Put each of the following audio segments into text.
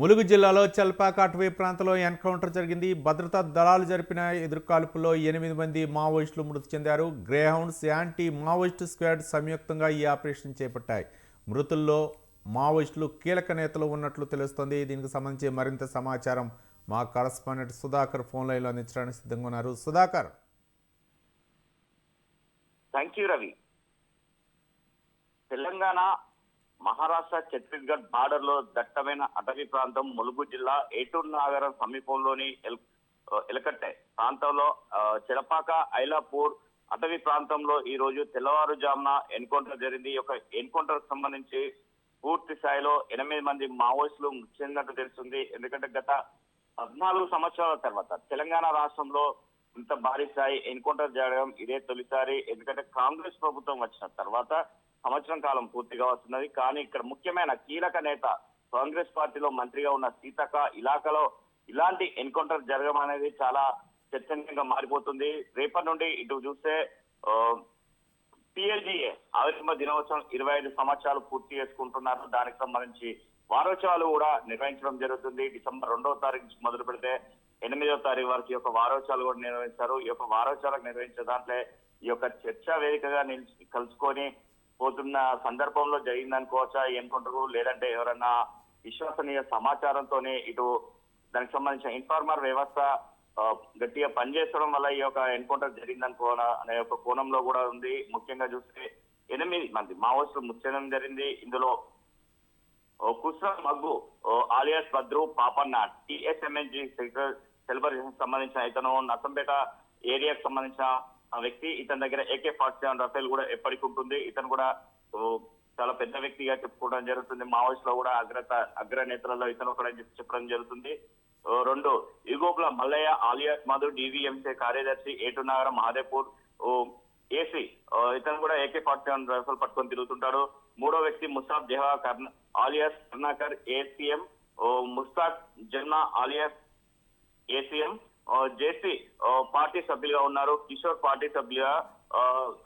ములుగు జిల్లాలో చల్పాక అటవీ ప్రాంతంలో ఎన్కౌంటర్ జరిగింది. భద్రతా దళాలు జరిపిన ఎదురుకాల్పుల్లో ఎనిమిది మంది మావోయిస్టులు మృతి చెందారు. గ్రేహౌండ్స్ యాంటీ మావోయిస్ట్ స్క్వాడ్ సంయుక్తంగా ఈ ఆపరేషన్ చేపట్టాయి. మృతుల్లో మావోయిస్టులు కీలక నేతలు ఉన్నట్లు తెలుస్తోంది. దీనికి సంబంధించి మరింత సమాచారం మా కరస్పాండెంట్ సుధాకర్ ఫోన్ లైన్లో అందించడానికి సిద్ధంగా ఉన్నారు. Sudhakar. Thank you Ravi. Telangana Maharashtra Chhattisgarh బార్డర్లో దట్టమైన అటవీ ప్రాంతం ములుగు జిల్లా ఏటూరు నగరం సమీపంలోని ఎలకట్టె ప్రాంతంలో చిరపాక ఐలాపూర్ అటవీ ప్రాంతంలో ఈ రోజు తెల్లవారుజామున ఎన్కౌంటర్ జరిగింది. ఒక ఎన్కౌంటర్ సంబంధించి పూర్తి స్థాయిలో ఎనిమిది మంది మావోయిస్టులు మృతి చెందినట్టు తెలుస్తుంది. ఎందుకంటే గత పద్నాలుగు సంవత్సరాల తర్వాత తెలంగాణ రాష్ట్రంలో ఇంత భారీ స్థాయి ఎన్కౌంటర్ జరగడం ఇదే తొలిసారి. ఎందుకంటే కాంగ్రెస్ ప్రభుత్వం వచ్చిన తర్వాత సంవత్సరం కాలం పూర్తిగా వస్తున్నది. కానీ ఇక్కడ ముఖ్యమైన కీలక నేత కాంగ్రెస్ పార్టీలో మంత్రిగా ఉన్న సీతక్క ఇలాకాలో ఇలాంటి ఎన్కౌంటర్ జరగడం అనేది చాలా చర్చనీయంగా మారిపోతుంది. రేపటి నుండి ఇటు చూస్తే పిఎల్జీఏ పిఎల్జిఏ ఆవిర్భ దినోత్సవం ఇరవై ఐదు సంవత్సరాలు పూర్తి చేసుకుంటున్నారు. దానికి సంబంధించి వారోత్సవాలు కూడా నిర్వహించడం జరుగుతుంది. డిసెంబర్ రెండవ తారీఖు నుంచి మొదలు పెడితే ఎనిమిదవ తారీఖు వరకు ఈ యొక్క వారోత్సవాలు కూడా నిర్వహించారు ఈ యొక్క వారోత్సవాలకు నిర్వహించే దాంట్లో ఈ యొక్క చర్చా వేదికగా నిలిచి కలుసుకొని పోతున్న సందర్భంలో జరిగిందనుకోవచ్చా? ఏమనుకుంటారు లేదంటే ఎవరన్నా విశ్వసనీయ సమాచారంతోనే ఇటు దానికి సంబంధించిన ఇన్ఫార్మర్ వ్యవస్థ గట్టిగా పనిచేస్తడం వల్ల ఈ యొక్క ఎన్కౌంటర్ జరిగిందనుకో అనే ఒక కోణంలో కూడా ఉంది. ముఖ్యంగా చూస్తే ఎనిమిది మంది మావోయిస్టులు ముచ్చడం జరిగింది. ఇందులో Kusra Maggu alias Bhadru Papanna TSMNG celebration సంబంధించిన ఇతను నర్సంపేట ఏరియాకు సంబంధించిన ఆ వ్యక్తి ఇతని దగ్గర ఏకే ఫార్టీ సెవెన్ రఫేల్ కూడా ఎప్పటికి ఉంటుంది. ఇతను కూడా చాలా పెద్ద వ్యక్తిగా చెప్పుకోవడం జరుగుతుంది. మావోయిస్ట్లో కూడా అగ్రత అగ్రనేతలలో ఇతను కూడా చెప్పి చెప్పడం జరుగుతుంది. రెండు ఇగోపుల మల్లయ్య ఆలియాస్ మధు డివిఎంసీ కార్యదర్శి ఏటునగరం మహాదేపూర్ ఓ ఏసీ ఇతను కూడా ఏకే ఫార్టీ సెవెన్ రైఫల్ పట్టుకొని తిరుగుతుంటాడు. మూడో వ్యక్తి Musab Deva Karna alias Karnakar ACM Mustaq Janna alias ACM JC party సభ్యులుగా ఉన్నారు. కిషోర్ పార్టీ సభ్యులుగా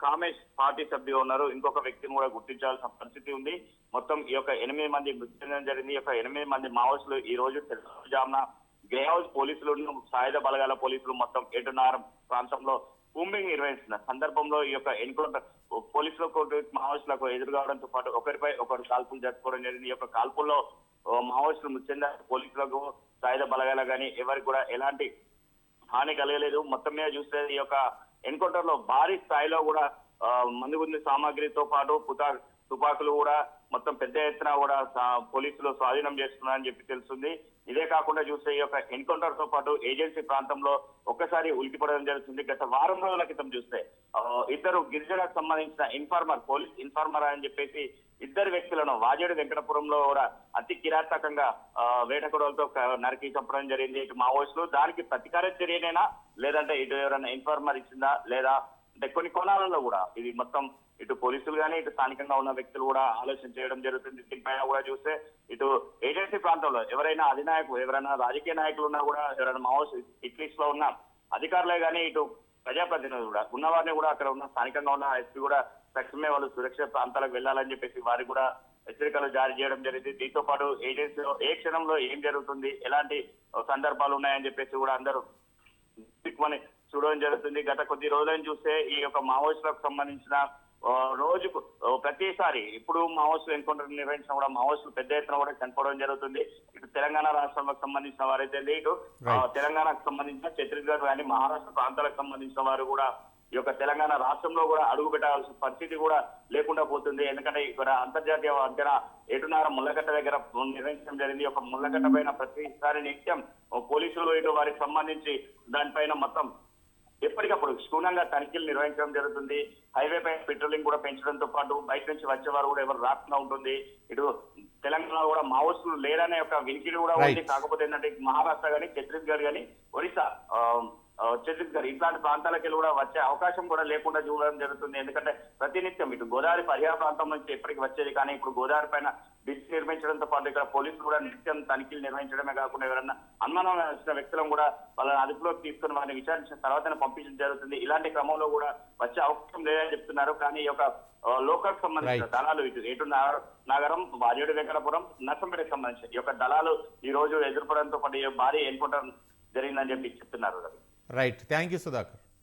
కామేష్ పార్టీ సభ్యులుగా ఉన్నారు. ఇంకొక వ్యక్తిని కూడా గుర్తించాల్సిన పరిస్థితి ఉంది. మొత్తం ఈ యొక్క ఎనిమిది మంది మృతి చెందడం జరిగింది. ఈ యొక్క ఎనిమిది మంది మావోయిస్టులు ఈ రోజు తెల్లవారుజామున గ్రే హౌస్ పోలీసులు సాయుధ బలగాల పోలీసులు మొత్తం ఏటున్నర ప్రాంతంలో కూంబింగ్ నిర్వహిస్తున్న సందర్భంలో ఈ యొక్క ఎన్కౌంటర్ పోలీసులకు మావోయిస్టులకు ఎదురు కావడంతో పాటు ఒకరిపై ఒకరు కాల్పులు జరుపుకోవడం జరిగింది. ఈ యొక్క కాల్పుల్లో మావోయిస్టులు మృతి చెందారు పోలీసులకు సాయుధ బలగాల కానీ ఎవరికి కూడా ఎలాంటి హాని కలగలేదు. మొత్తం మీద చూస్తే ఈ యొక్క ఎన్కౌంటర్లో భారీ స్థాయిలో కూడా మందుగుంది సామాగ్రితో పాటు పుతా తుపాకులు కూడా మొత్తం పెద్ద ఎత్తున కూడా పోలీసులు స్వాధీనం చేస్తున్నారని చెప్పి తెలుస్తుంది. ఇదే కాకుండా చూస్తే ఈ యొక్క ఎన్కౌంటర్తో పాటు ఏజెన్సీ ప్రాంతంలో ఒక్కసారి ఉలికిపడడం జరుగుతుంది. గత వారం రోజుల క్రితం చూస్తే ఇద్దరు గిరిజనకు సంబంధించిన ఇన్ఫార్మర్ పోలీస్ ఇన్ఫార్మర్ అని చెప్పేసి ఇద్దరు వ్యక్తులను వాజేడు వెంకటపురంలో కూడా అతి కిరాతకంగా వేటకుడలతో నరికి చంపడం జరిగింది. ఇటు మావోయిస్టులు దానికి ప్రతీకార చర్యనైనా లేదంటే ఇటు ఎవరైనా ఇన్ఫార్మర్ ఇచ్చిందా లేదా అంటే కొన్ని కోణాలలో కూడా ఇది మొత్తం ఇటు పోలీసులు కానీ ఇటు స్థానికంగా ఉన్న వ్యక్తులు కూడా ఆలోచన చేయడం జరుగుతుంది. దీనిపైన కూడా చూస్తే ఇటు ఏజెన్సీ ప్రాంతంలో ఎవరైనా అధినాయకులు ఎవరైనా రాజకీయ నాయకులు ఉన్నా కూడా ఎవరైనా మావోస్ ఇట్లీస్లో ఉన్న అధికారులే కానీ ఇటు ప్రజాప్రతినిధులు కూడా ఉన్నవారిని కూడా అక్కడ ఉన్న స్థానికంగా ఉన్న ఎస్పీ కూడా తక్షణమే వాళ్ళు సురక్షిత ప్రాంతాలకు వెళ్ళాలని చెప్పేసి వారికి కూడా హెచ్చరికలు జారీ చేయడం జరిగింది. దీంతో పాటు ఏజెన్సీలో ఏ క్షణంలో ఏం జరుగుతుంది ఎలాంటి సందర్భాలు ఉన్నాయని చెప్పేసి కూడా అందరూ చూడడం జరుగుతుంది. గత కొద్ది రోజులను చూస్తే ఈ యొక్క మావోయిస్టులకు సంబంధించిన రోజుకు ప్రతిసారి ఇప్పుడు మావోయిస్టులు ఎన్కౌంటర్ నిర్వహించిన కూడా మావోయిస్టులు పెద్ద ఎత్తున కూడా చనిపోవడం జరుగుతుంది. ఇటు తెలంగాణ రాష్ట్రాలకు సంబంధించిన వారైతే ఇటు. తెలంగాణకు సంబంధించిన ఛత్తీస్గఢ్ కానీ మహారాష్ట్ర ప్రాంతాలకు సంబంధించిన వారు కూడా ఈ యొక్క తెలంగాణ రాష్ట్రంలో కూడా అడుగు పెట్టాల్సిన పరిస్థితి కూడా లేకుండా పోతుంది. ఎందుకంటే ఇక్కడ అంతర్జాతీయ అంచనా ఏటున్నర ముళ్ళగట్ట దగ్గర నిర్వహించడం జరిగింది. యొక్క ముళ్ళగట్ట పైన ప్రతిసారి నిత్యం పోలీసులు ఇటు వారికి సంబంధించి దానిపైన మొత్తం ఎప్పటికప్పుడు క్షుణ్ణంగా తనిఖీలు నిర్వహించడం జరుగుతుంది. హైవే పైన పెట్రోలింగ్ కూడా పెంచడంతో పాటు బయట నుంచి వచ్చేవారు కూడా ఎవరు రాకుండా ఉంటుంది. ఇటు తెలంగాణ కూడా మావోయిస్టులు లేరనే ఒక వినికిడి కూడా ఉంది. కాకపోతే ఏంటంటే మహారాష్ట్ర కానీ ఛత్తీస్గఢ్ కానీ ఒడిశా ఛత్తీస్గఢ్ ఇట్లాంటి ప్రాంతాలకు కూడా వచ్చే అవకాశం కూడా లేకుండా చూడడం జరుగుతుంది. ఎందుకంటే ప్రతినిత్యం ఇటు గోదావరి పరిహార ప్రాంతం నుంచి ఎప్పటికి వచ్చేది కానీ ఇప్పుడు గోదావరి పైన బ్రిడ్జ్ నిర్మించడంతో పాటు ఇక్కడ పోలీసులు కూడా నిత్యం తనిఖీలు నిర్వహించడమే కాకుండా ఎవరన్నా అనుమానం వచ్చిన వ్యక్తులను కూడా వాళ్ళని అదుపులోకి తీసుకుని వారిని విచారించిన తర్వాతనే పంపించడం జరుగుతుంది. ఇలాంటి క్రమంలో కూడా వచ్చే అవకాశం లేదని చెప్తున్నారు. కానీ ఈ యొక్క లోకల్ సంబంధించిన. దళాలు ఇటు ఏటు నగరం వాజేడు వెంకటపురం నర్సంపేటకు సంబంధించి ఈ యొక్క దళాలు ఈ రోజు ఎదుర్కోవడంతో పాటు భారీ ఎన్కౌంటర్ జరిగిందని చెప్పి చెప్తున్నారు. Ravi. Right thank you Sudhakar